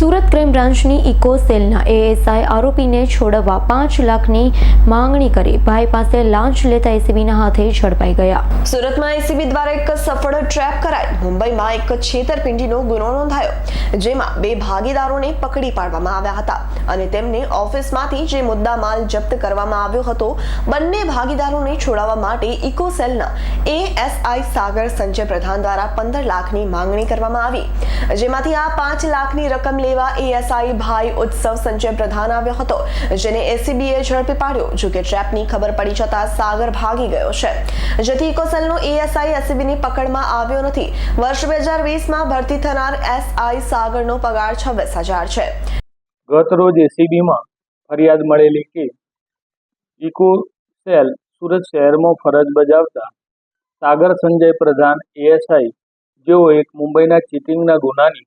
Surat crime બ્રાન્ચની eco સેલના ASI આરોપીને છોડવવા પાંચ લાખની માંગણી કરી. ભાઈ પાસે લાંચ લેતા એસીબીના હાથે ઝડપાઈ ગયા. સુરતમાં એસીબી દ્વારા એક સફળ ટ્રેપ કરાઈ. મુંબઈમાં એક છેતરપિંડીનો ગુનો નોંધાયો, જેમાં બે ભાગીદારોને પકડી પાડવામાં આવ્યા હતા અને તેમને ઓફિસમાંથી જે મુદ્દામાલ જપ્ત કરવામાં આવ્યો હતો, બંને ભાગીદારોને છોડાવવા માટે ઇકોસેલના એએસઆઈ સાગર સંજય પ્રધાન દ્વારા પંદર લાખની માંગણી કરવામાં આવી, જેમાંથી આ પાંચ લાખની રકમ લેવા ઈએસઆઈ ભાઈ ઉત્સવ સંજય પ્રધાન આવ્યો હતો, જેને એસીબીએ ઝડપી પાડ્યો જો કે ટ્રેપની ખબર પડી જતા સાગર ભાગી ગયો છે. જેથી ઇકોસેલનો ઈએસઆઈ એસીબીની પકડમાં આવ્યો નથી. વર્ષ બે હજાર વીસમાં ભરતી થનાર એસઆઈ સાગરનો પગાર છવ્વીસ હજાર છે. ગત રોજ એસીબીમાં ફરિયાદ મળેલી કે ઇકો સેલ સુરત શહેરમાં ફરજ બજાવતા સાગર સંજય પ્રધાન એએસઆઈ જેઓ એક મુંબઈના ચીટિંગના ગુનાની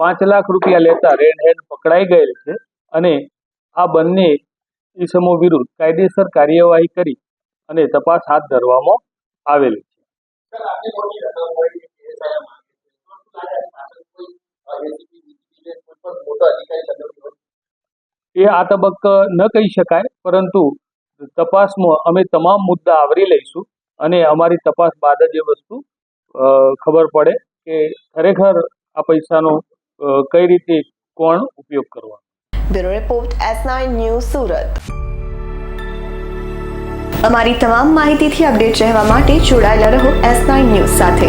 પાંચ લાખ રૂપિયા લેતા રેડ હેન્ડ પકડાઈ ગયેલ છે અને આ બંને ઈસમો વિરુદ્ધ કાયદેસર કાર્યવાહી કરી અને તપાસ હાથ ધરવામાં આવેલી છે. એ આ તબક્ક ન કહી શકાય પરંતુ તપાસમાં અમે તમામ મુદ્દા આવરી લઈશું અને અમારી તપાસ બાદ જ એ વસ્તુ ખબર પડે કે ખરેખર આ પૈસાનો કઈ રીતે કોણ ઉપયોગ કરવાનો? Bureau report, S nine news Surat. અમારી તમામ માહિતીથી અપડેટ રહેવા માટે જોડાયેલા રહો એસ નાઇન ન્યૂઝ સાથે.